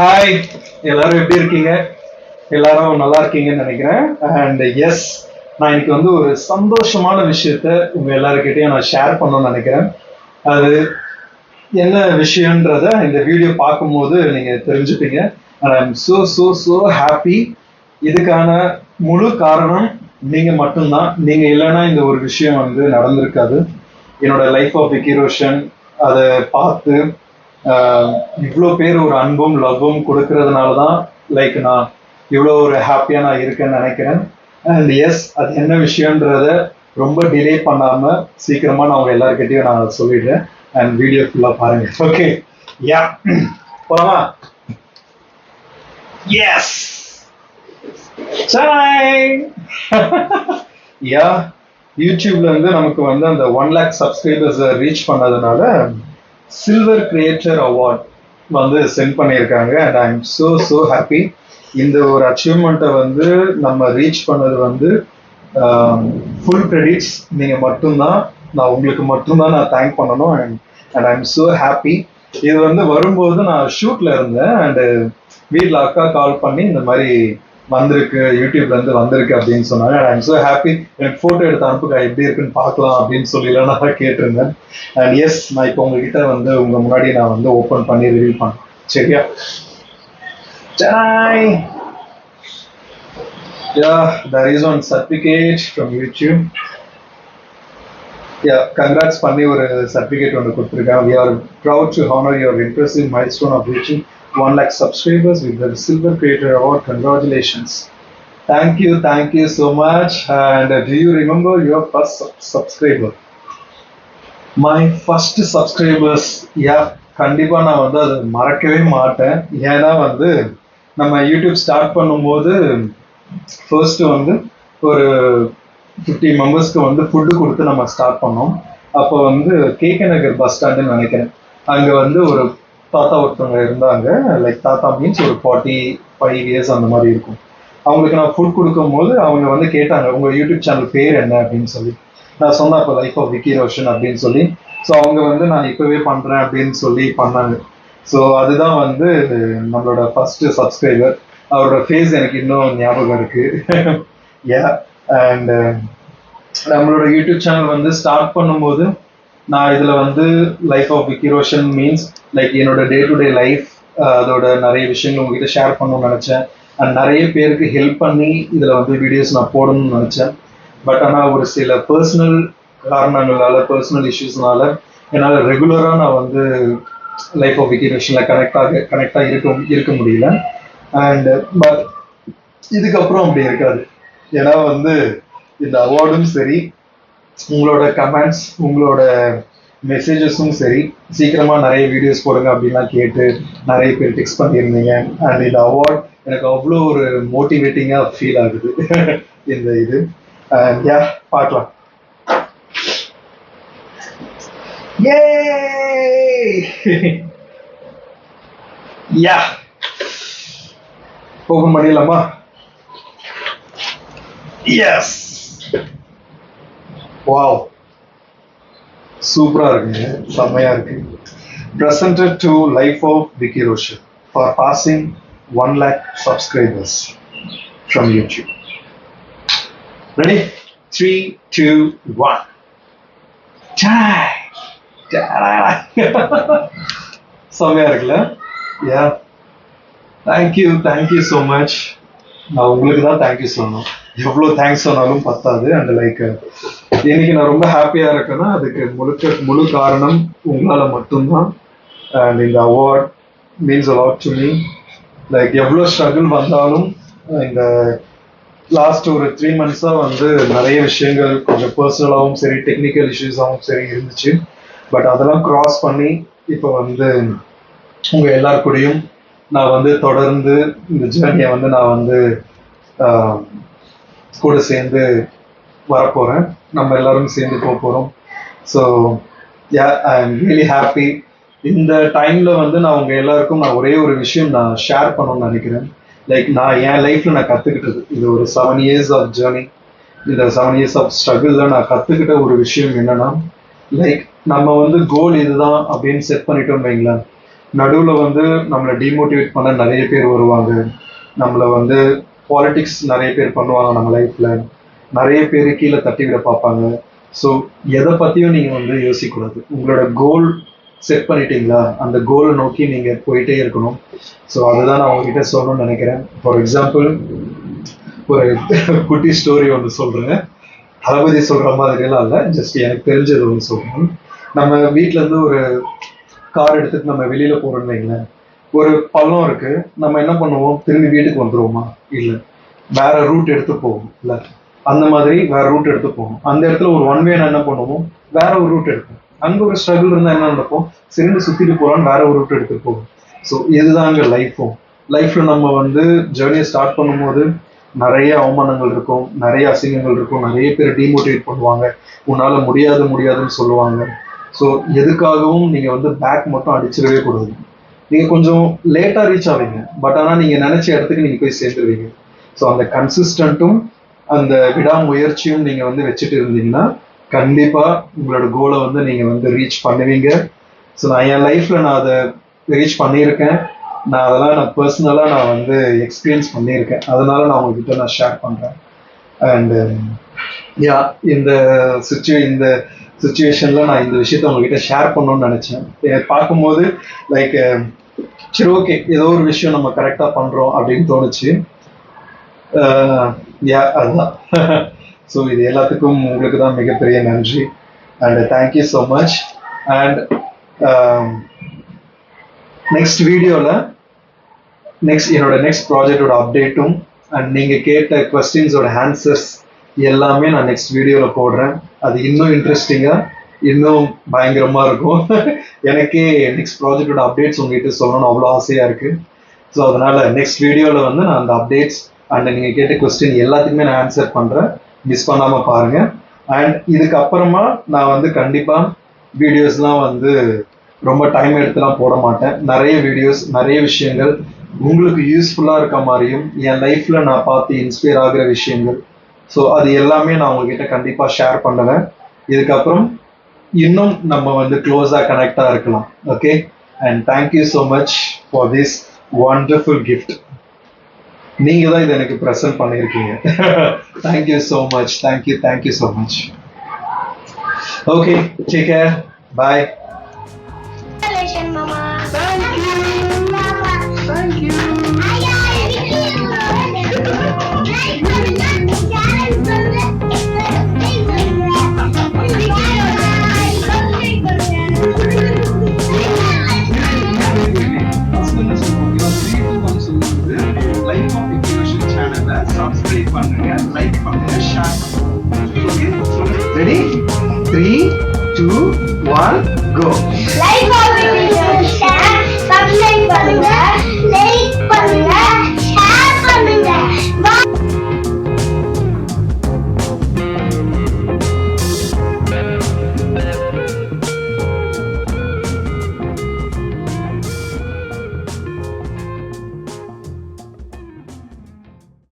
Hi எல்லாரும் எப்படி இருக்கீங்க? எல்லாரும் நல்லா இருக்கீங்கன்னு நினைக்கிறேன். அண்ட் எஸ் நான் இன்னைக்கு வந்து ஒரு சந்தோஷமான விஷயத்த உங்க எல்லாருக்கிட்டையும் நான் ஷேர் பண்ணணும்னு நினைக்கிறேன். அது என்ன விஷயன்றத இந்த வீடியோ பார்க்கும்போது நீங்க தெரிஞ்சுப்பீங்க. And I'm so so so happy இதுக்கான முழு காரணம் நீங்க மட்டும்தான். நீங்க இல்லைன்னா இந்த ஒரு விஷயம் வந்து நடந்திருக்காது. என்னோட லைஃப் ஆஃப் விக்கி ரோஷன் அதை பார்த்து இவ்வளோ பேர் ஒரு அன்பும் லவ்வும் கொடுக்கறதுனால தான் லைக் நான் இவ்வளோ ஒரு ஹாப்பியாக நான் இருக்கேன்னு நினைக்கிறேன். அண்ட் எஸ் அது என்ன விஷயன்றத ரொம்ப டிலே பண்ணாம சீக்கிரமா நான் உங்க எல்லாருக்கிட்டையும் நான் சொல்லிடுறேன். அண்ட் வீடியோ ஃபுல்லாக பாருங்க. ஓகே யா போலாமா? எஸ் யா யூடியூப்ல இருந்து நமக்கு வந்து அந்த ஒன் லேக் சப்ஸ்கிரைபர்ஸ் ரீச் பண்ணதுனால சில்வர் கிரியேட்டர் அவார்ட் வந்து சென்ட் பண்ணியிருக்காங்க and I am so so happy இந்த ஒரு அச்சீவ்மெண்ட்டை வந்து நம்ம ரீச் பண்ணது வந்து ஃபுல் கிரெடிட்ஸ் நீங்கள் மட்டும்தான் நான் உங்களுக்கு மட்டும்தான் நான் தேங்க் பண்ணணும் and and I am so happy இது வந்து வரும்போது நான் ஷூட்டில் இருந்தேன் அண்டு வீட்டில் அக்கா கால் பண்ணி இந்த மாதிரி வந்திருக்கு யூடியூப்ல இருந்து வந்திருக்கு அப்படின்னு சொன்னாங்க. அண்ட் எம் ஸோ ஹாப்பி எனக்கு போட்டோ எடுத்து அனுப்புக்கா எப்படி இருக்குன்னு பார்க்கலாம் அப்படின்னு சொல்லி நான் கேட்டிருந்தேன். அண்ட் எஸ் நான் இப்போ உங்ககிட்ட வந்து உங்க முன்னாடி நான் வந்து ஓப்பன் பண்ணி ரிவீல் பண்ணேன் சரியா? Chennai. Yeah there is one certificate from YouTube yeah congrats பண்ணி ஒரு சர்டிஃபிகேட் ஒன்று கொடுத்துருக்கேன் we are are to honour your your milestone of YouTube 1 lakh subscribers with the silver creator award. Congratulations. Thank you thank you so much. And uh, do you remember your first sub- subscriber? My first subscribers yeah கண்டிப்பாக நான் வந்து அதை மறக்கவே மாட்டேன். ஏன்னா வந்து நம்ம YouTube start பண்ணும்போது ஃபர்ஸ்ட் வந்து ஒரு ஃபிஃப்டி மெம்பர்ஸ்க்கு வந்து ஃபுட்டு கொடுத்து நம்ம ஸ்டார்ட் பண்ணோம். அப்போ வந்து கேகே நகர் பஸ் ஸ்டாண்டுன்னு நினைக்கிறேன். அங்கே வந்து ஒரு தாத்தா ஒருத்தவங்க இருந்தாங்க. லைக் தாத்தா மீன்ஸ் ஒரு ஃபார்ட்டி ஃபைவ் இயர்ஸ் அந்த மாதிரி இருக்கும். அவங்களுக்கு நான் ஃபுட் கொடுக்கும்போது அவங்க வந்து கேட்டாங்க உங்கள் யூடியூப் சேனல் பேர் என்ன? அப்படின்னு சொல்லி. நான் சொன்னேன் இப்போ லைஃப் ஆஃப் விக்கி ரோஷன் அப்படின்னு சொல்லி. ஸோ அவங்க வந்து நான் இப்போவே பண்ணுறேன் அப்படின்னு சொல்லி பண்ணாங்க. ஸோ அதுதான் வந்து நம்மளோட ஃபர்ஸ்ட் சப்ஸ்கிரைபர் அவரோட ஃபேஸ் எனக்கு இன்னும் ஞாபகம் இருக்கு. ஏ அண்ட் நம்மளோட யூடியூப் சேனல் வந்து ஸ்டார்ட் பண்ணும்போது நான் இதில் வந்து life of Vicky Roshan means like என்னோட டே டு டே லைஃப் அதோட நிறைய விஷயங்கள் உங்ககிட்ட ஷேர் பண்ணணும்னு நினச்சேன். அண்ட் நிறைய பேருக்கு ஹெல்ப் பண்ணி இதில் வந்து வீடியோஸ் நான் போடணும்னு நினச்சேன். பட் ஆனால் ஒரு சில பர்சனல் காரணங்களால பர்சனல் இஷ்யூஸ்னால என்னால் ரெகுலராக நான் வந்து லைஃப் ஆஃப் விக்கேஷனில் கனெக்டாக கனெக்டாக இருக்க இருக்க முடியல. அண்ட் பட் இதுக்கப்புறம் அப்படி இருக்காது. ஏன்னா வந்து இந்த அவார்டும் சரி உங்களோட கமெண்ட்ஸ் உங்களோட மெசேஜஸும் சரி. சீக்கிரமா நிறைய வீடியோஸ் போடுங்க அப்படின்லாம் கேட்டு நிறைய பேர் டெக்ஸ்ட் பண்ணியிருந்தீங்க. அண்ட் இந்த அவார்ட் எனக்கு அவ்வளோ ஒரு மோட்டிவேட்டிங்காக ஃபீல் ஆகுது இந்த இது. யா பார்க்கலாம். யா ஓபன் பண்ணிடலாமா எஸ் வாவ் சூப்பரா இருக்குங்க செம்மையா இருக்கு presented to life of Vicky Roshan for passing 1 lakh subscribers from YouTube. Ready? Three, two, one. Chai! செம்மையா இருக்குல்ல yeah thank you thank you so much நான் உங்களுக்கு தான் தேங்க்யூ சொல்லணும். எவ்வளோ தேங்க்ஸ் சொன்னாலும் பத்தாது. அண்ட் லைக் இன்னைக்கு நான் ரொம்ப ஹாப்பியாக இருக்கேன்னா அதுக்கு முழுக்க முழு காரணம் உங்களால் மட்டும்தான். அண்ட் இந்த award means a lot to me like எவ்வளோ ஸ்ட்ரகிள் வந்தாலும் இந்த லாஸ்ட் ஒரு த்ரீ மந்த்ஸாக வந்து நிறைய விஷயங்கள் கொஞ்சம் பர்சனலாகவும் சரி டெக்னிக்கல் இஷ்யூஸாகவும் சரி இருந்துச்சு. பட் அதெல்லாம் க்ராஸ் பண்ணி இப்போ வந்து உங்கள் எல்லாருக்கூடையும் நான் வந்து தொடர்ந்து இந்த ஜேர்னியை வந்து நான் வந்து கூட சேர்ந்து வரப்போகிறேன் நம்ம எல்லாரும் சேர்ந்து போக போகிறோம் so yeah I am really happy இந்த டைமில் வந்து நான் உங்கள் எல்லாருக்கும் நான் ஒரே ஒரு விஷயம் நான் ஷேர் பண்ணணும்னு நினைக்கிறேன். லைக் நான் என் லைஃப்பில் நான் கற்றுக்கிட்டது இது ஒரு செவன் இயர்ஸ் ஆஃப் ஜேர்னி இந்த செவன் இயர்ஸ் ஆஃப் ஸ்ட்ரகிளில் நான் கற்றுக்கிட்ட ஒரு விஷயம் என்னன்னா லைக் நம்ம வந்து கோல் இதுதான் அப்படின்னு செட் பண்ணிட்டோம் வைங்களேன். நடுவில் வந்து நம்மளை டிமோட்டிவேட் பண்ண நிறைய பேர் வருவாங்க. நம்மளை வந்து பாலிட்டிக்ஸ் நிறைய பேர் பண்ணுவாங்க நம்ம லைஃப்பில் நிறைய பேர் கீழே தட்டி விட பார்ப்பாங்க. ஸோ எதை பற்றியும் நீங்கள் வந்து யோசிக்கக்கூடாது. உங்களோட கோல் செட் பண்ணிட்டீங்களா? அந்த கோலை நோக்கி நீங்கள் போயிட்டே இருக்கணும். ஸோ அதுதான் நான் உங்ககிட்ட சொல்லணும்னு நினைக்கிறேன். ஃபார் எக்ஸாம்பிள் ஒரு குட்டி ஸ்டோரி ஒன்று சொல்கிறேன் தளபதி சொல்கிற மாதிரிலாம் இல்லை ஜஸ்ட் எனக்கு தெரிஞ்சது ஒன்று சொல்றேன். நம்ம வீட்டிலேருந்து இருந்து ஒரு கார் எடுத்துட்டு நம்ம வெளியில போறோம்னு வைங்களேன் ஒரு பள்ளம் இருக்கு. நம்ம என்ன பண்ணுவோம்? திரும்பி வீட்டுக்கு வந்துருவோமா? இல்ல. வேற ரூட் எடுத்து போவோம். இல்ல. அந்த மாதிரி வேற ரூட் எடுத்து போவோம். அந்த இடத்துல ஒரு ஒன் வேனா என்ன பண்ணுவோம்? வேற ஒரு ரூட் எடுப்போம். அங்க ஒரு ஸ்ட்ரகிள் இருந்தா என்ன நடக்கும்? சிறந்து சுத்திட்டு போறோம் வேற ஒரு ரூட் எடுத்து போவோம். ஸோ இதுதாங்க லைஃப்பும் லைஃப்ல நம்ம வந்து ஜேர்னியை ஸ்டார்ட் பண்ணும்போது நிறைய அவமானங்கள் இருக்கும். நிறைய அசிங்கங்கள் இருக்கும். நிறைய பேர் டிமோட்டிவேட் பண்ணுவாங்க. உன்னால முடியாது முடியாதுன்னு சொல்லுவாங்க. ஸோ எதுக்காகவும் நீங்கள் வந்து பேக் மட்டும் அடிச்சிடவே கூடாது. நீங்கள் கொஞ்சம் லேட்டாக ரீச் ஆவீங்க. பட் ஆனால் நீங்கள் நினச்ச இடத்துக்கு நீங்கள் போய் சேர்ந்துருவீங்க. ஸோ அந்த கன்சிஸ்டண்ட்டும் அந்த விடாமுயற்சியும் நீங்கள் வந்து வச்சுட்டு இருந்தீங்கன்னா கண்டிப்பாக உங்களோட கோலை வந்து நீங்கள் வந்து ரீச் பண்ணுவீங்க. ஸோ நான் என் லைஃப்பில் நான் அதை ரீச் பண்ணியிருக்கேன். நான் அதெல்லாம் நான் பர்சனலாக நான் வந்து எக்ஸ்பீரியன்ஸ் பண்ணியிருக்கேன். அதனால நான் உங்ககிட்ட நான் ஷேர் பண்ணுறேன் அண்டு யா இந்த சுச்சுவே இந்த சுச்சுவேஷனில் நான் இந்த விஷயத்த உங்ககிட்ட ஷேர் பண்ணணும்னு நினச்சேன். பார்க்கும்போது லைக் um, சரி ஓகே ஏதோ ஒரு விஷயம் நம்ம கரெக்டாக பண்ணுறோம் அப்படின்னு தோணுச்சு. Uh, யா அதுதான். ஸோ இது எல்லாத்துக்கும் உங்களுக்கு தான் மிகப்பெரிய நன்றி. And thank you so much and next வீடியோவில் நெக்ஸ்ட் என்னோட நெக்ஸ்ட் ப்ராஜெக்டோட அப்டேட்டும் அண்ட் நீங்கள் கேட்ட கொஸ்டின்ஸோட ஆன்சர்ஸ் எல்லாமே நான் நெக்ஸ்ட் வீடியோவில் போடுறேன். அது இன்னும் இன்ட்ரெஸ்டிங்காக இன்னும் பயங்கரமாக இருக்கும். எனக்கே நெக்ஸ்ட் ப்ராஜெக்டோட அப்டேட்ஸ் உங்ககிட்ட சொல்லணும்னு அவ்வளோ ஆசையாக இருக்குது ஸோ அதனால் நெக்ஸ்ட் வீடியோவில் வந்து நான் அந்த அப்டேட்ஸ் அண்ட் நீங்கள் கேட்ட கொஸ்டின் எல்லாத்துக்குமே நான் ஆன்சர் பண்ணுறேன் மிஸ் பண்ணாமல் பாருங்கள் அண்ட் இதுக்கப்புறமா நான் வந்து கண்டிப்பாக வீடியோஸ்லாம் வந்து ரொம்ப டைம் எடுத்துலாம் போட மாட்டேன். நிறைய வீடியோஸ் நிறைய விஷயங்கள் உங்களுக்கு யூஸ்ஃபுல்லாக இருக்க மாதிரியும் என் லைஃப்பில் நான் பார்த்து இன்ஸ்பயர் ஆகிற விஷயங்கள் ஸோ அது எல்லாமே நான் உங்ககிட்ட கண்டிப்பாக ஷேர் பண்ணுவேன். இதுக்கப்புறம் இன்னும் நம்ம வந்து க்ளோஸாக கனெக்டாக இருக்கலாம். Okay and thank you so much for this wonderful gift நீங்க தான் இதை எனக்கு ப்ரெசென்ட் பண்ணியிருக்கீங்க. Thank you so much thank you thank you so much okay take care bye பண்ணுங்க ரெடி